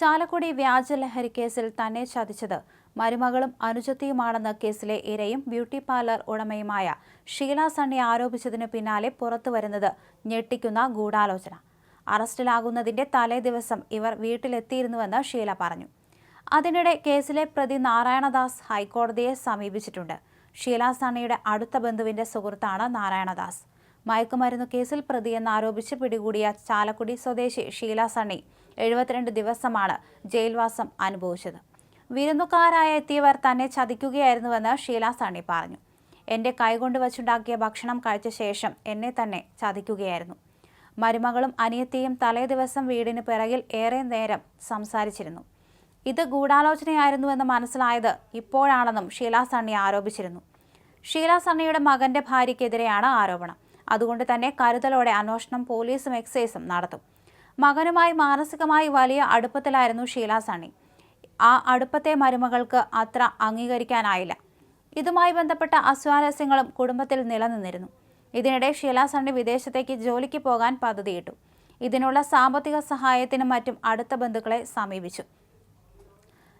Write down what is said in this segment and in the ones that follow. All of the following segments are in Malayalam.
ചാലക്കുടി വ്യാജലഹരി കേസിൽ തന്നെ ചതിച്ചത് മരുമകളും അനുജത്തിയുമാണെന്ന കേസിലെ ഇരയും ബ്യൂട്ടി പാർലർ ഉടമയുമായ ഷീല സണ്ണി ആരോപിച്ചതിനു പിന്നാലെ പുറത്തുവരുന്നത് ഞെട്ടിക്കുന്ന ഗൂഢാലോചന. അറസ്റ്റിലാകുന്നതിന്റെ തലേദിവസം ഇവർ വീട്ടിലെത്തിയിരുന്നുവെന്ന് ഷീല പറഞ്ഞു. അതിനിടെ കേസിലെ പ്രതി നാരായണദാസ് ഹൈക്കോടതിയെ സമീപിച്ചിട്ടുണ്ട്. ഷീല സണ്ണിയുടെ അടുത്ത ബന്ധുവിന്റെ സുഹൃത്താണ് നാരായണദാസ്. മയക്കുമരുന്ന് കേസിൽ പ്രതിയെന്ന് ആരോപിച്ച് പിടികൂടിയ ചാലക്കുടി സ്വദേശി ഷീല സണ്ണി എഴുപത്തിരണ്ട് ദിവസമാണ് ജയിൽവാസം അനുഭവിച്ചത്. വിരുന്നുകാരായ എത്തിയവർ തന്നെ ചതിക്കുകയായിരുന്നുവെന്ന് ഷീല സണ്ണി പറഞ്ഞു. എന്റെ കൈകൊണ്ട് വച്ചുണ്ടാക്കിയ ഭക്ഷണം കഴിച്ച ശേഷം എന്നെ തന്നെ ചതിക്കുകയായിരുന്നു. മരുമകളും അനിയത്തിയും തലേ ദിവസം വീടിന് പിറകിൽ ഏറെ നേരം സംസാരിച്ചിരുന്നു. ഇത് ഗൂഢാലോചനയായിരുന്നുവെന്ന് മനസ്സിലായത് ഇപ്പോഴാണെന്നും ഷീല സണ്ണി ആരോപിച്ചിരുന്നു. ഷീല സണ്ണിയുടെ മകന്റെ ഭാര്യയ്ക്കെതിരെയാണ് ആരോപണം. അതുകൊണ്ട് തന്നെ കരുതലോടെ അന്വേഷണം പോലീസും എക്സൈസും നടത്തും. മകനുമായി മാനസികമായി വലിയ അടുപ്പത്തിലായിരുന്നു ഷീല സണ്ണി. ആ അടുപ്പത്തെ മരുമകൾക്ക് അത്ര അംഗീകരിക്കാനായില്ല. ഇതുമായി ബന്ധപ്പെട്ട അസ്വാരസ്യങ്ങളും കുടുംബത്തിൽ നിലനിന്നിരുന്നു. ഇതിനിടെ ഷീല സണ്ണി വിദേശത്തേക്ക് ജോലിക്ക് പോകാൻ പദ്ധതിയിട്ടു. ഇതിനുള്ള സാമ്പത്തിക സഹായത്തിനും മറ്റും അടുത്ത ബന്ധുക്കളെ സമീപിച്ചു.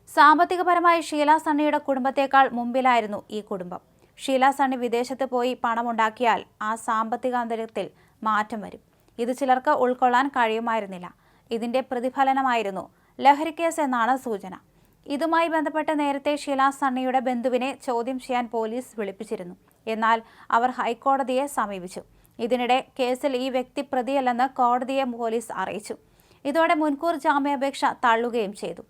സാമ്പത്തികപരമായി ഷീല സണ്ണിയുടെ കുടുംബത്തേക്കാൾ മുമ്പിലായിരുന്നു ഈ കുടുംബം. ഷീല സണ്ണി വിദേശത്ത് പോയി പണമുണ്ടാക്കിയാൽ ആ സാമ്പത്തിക അന്തരത്തിൽ മാറ്റം വരും. ഇത് ചിലർക്ക് ഉൾക്കൊള്ളാൻ കഴിയുമായിരുന്നില്ല. ഇതിന്റെ പ്രതിഫലനമായിരുന്നു ലഹരി കേസ് എന്നാണ് സൂചന. ഇതുമായി ബന്ധപ്പെട്ട് നേരത്തെ ഷീല സണ്ണിയുടെ ബന്ധുവിനെ ചോദ്യം ചെയ്യാൻ പോലീസ് വിളിപ്പിച്ചിരുന്നു. എന്നാൽ അവർ ഹൈക്കോടതിയെ സമീപിച്ചു. ഇതിനിടെ കേസിൽ ഈ വ്യക്തി പ്രതിയല്ലെന്ന് കോടതിയെ പോലീസ് അറിയിച്ചു. ഇതോടെ മുൻകൂർ ജാമ്യാപേക്ഷ തള്ളുകയും ചെയ്തു.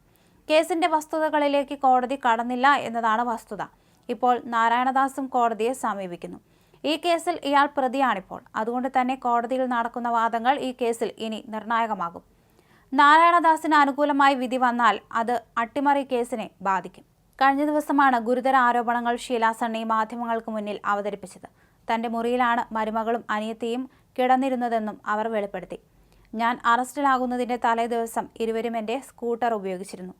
കേസിന്റെ വസ്തുതകളിലേക്ക് കോടതി കടന്നില്ല എന്നതാണ് വസ്തുത. ഇപ്പോൾ നാരായണദാസും കോടതിയെ സമീപിക്കുന്നു. ഈ കേസിൽ ഇയാൾ പ്രതിയാണിപ്പോൾ. അതുകൊണ്ട് തന്നെ കോടതിയിൽ നടക്കുന്ന വാദങ്ങൾ ഈ കേസിൽ ഇനി നിർണായകമാകും. നാരായണദാസിന് അനുകൂലമായി വിധി വന്നാൽ അത് അട്ടിമറി കേസിനെ ബാധിക്കും. കഴിഞ്ഞ ദിവസമാണ് ഗുരുതര ആരോപണങ്ങൾ ഷീലാസണ്ണി മാധ്യമങ്ങൾക്ക് മുന്നിൽ അവതരിപ്പിച്ചത്. തന്റെ മുറിയിലാണ് മരുമകളും അനിയത്തിയും കിടന്നിരുന്നതെന്നും അവർ വെളിപ്പെടുത്തി. ഞാൻ അറസ്റ്റിലാകുന്നതിന്റെ തലേ ദിവസം ഇരുവരും എന്റെ സ്കൂട്ടർ ഉപയോഗിച്ചിരുന്നു.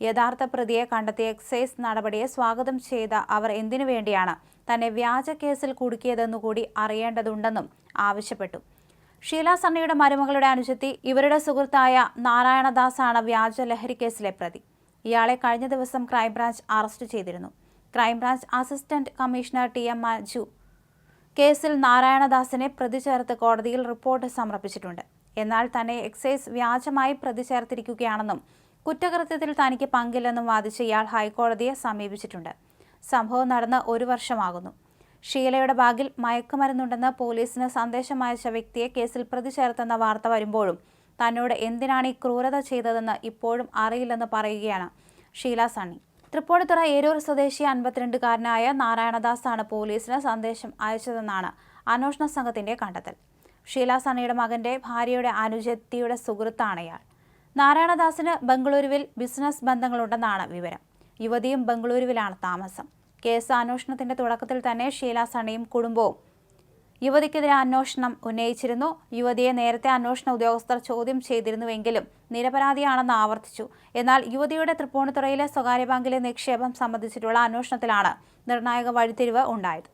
യഥാർത്ഥ പ്രതിയെ കണ്ടെത്തിയ എക്സൈസ് നടപടിയെ സ്വാഗതം ചെയ്ത അവർ എന്തിനു വേണ്ടിയാണ് തന്നെ വ്യാജ കേസിൽ കുടുക്കിയതെന്നുകൂടി അറിയേണ്ടതുണ്ടെന്നും ആവശ്യപ്പെട്ടു. ഷീല സണ്ണിയുടെ മരുമകളുടെ അനുജത്തി ഇവരുടെ സുഹൃത്തായ നാരായണദാസാണ് വ്യാജ ലഹരി കേസിലെ പ്രതി. ഇയാളെ കഴിഞ്ഞ ദിവസം ക്രൈംബ്രാഞ്ച് അറസ്റ്റ് ചെയ്തിരുന്നു. Crime branch assistant commissioner T M Maju കേസിൽ നാരായണദാസിനെ പ്രതി ചേർത്ത് കോടതിയിൽ റിപ്പോർട്ട് സമർപ്പിച്ചിട്ടുണ്ട്. എന്നാൽ തന്നെ എക്സൈസ് വ്യാജമായി പ്രതി ചേർത്തിരിക്കുകയാണെന്നും കുറ്റകൃത്യത്തിൽ തനിക്ക് പങ്കില്ലെന്നും വാദിച്ച് ഇയാൾ ഹൈക്കോടതിയെ സമീപിച്ചിട്ടുണ്ട്. സംഭവം നടന്ന് ഒരു വർഷമാകുന്നു. ഷീലയുടെ ബാഗിൽ മയക്കുമരുന്നുണ്ടെന്ന് പോലീസിന് സന്ദേശം അയച്ച വ്യക്തിയെ കേസിൽ പ്രതി ചേർത്തെന്ന വാർത്ത വരുമ്പോഴും തന്നോട് എന്തിനാണ് ഈ ക്രൂരത ചെയ്തതെന്ന് ഇപ്പോഴും അറിയില്ലെന്ന് പറയുകയാണ് ഷീല സണ്ണി. തൃപ്പൂണിത്തുറ ഏരൂർ സ്വദേശി അൻപത്തിരണ്ടുകാരനായ ആണ് പോലീസിന് സന്ദേശം അയച്ചതെന്നാണ് അന്വേഷണ സംഘത്തിന്റെ കണ്ടെത്തൽ. ഷീല സണ്ണിയുടെ മകന്റെ ഭാര്യയുടെ അനുജത്തിയുടെ സുഹൃത്താണ് ഇയാൾ. നാരായണദാസിന് ബംഗളൂരുവിൽ ബിസിനസ് ബന്ധങ്ങളുണ്ടെന്നാണ് വിവരം. യുവതിയും ബംഗളൂരുവിലാണ് താമസം. കേസ് അന്വേഷണത്തിന്റെ തുടക്കത്തിൽ തന്നെ ഷീല സണിയും കുടുംബവും യുവതിക്കെതിരെ അന്വേഷണം ഉന്നയിച്ചിരുന്നു. യുവതിയെ നേരത്തെ അന്വേഷണ ഉദ്യോഗസ്ഥർ ചോദ്യം ചെയ്തിരുന്നുവെങ്കിലും നിരപരാധിയാണെന്ന് ആവർത്തിച്ചു. എന്നാൽ യുവതിയുടെ തൃപ്പൂണിത്തുറയിലെ സ്വകാര്യ ബാങ്കിലെ നിക്ഷേപം സംബന്ധിച്ചിട്ടുള്ള അന്വേഷണത്തിലാണ് നിർണായക വഴിത്തിരിവ് ഉണ്ടായത്.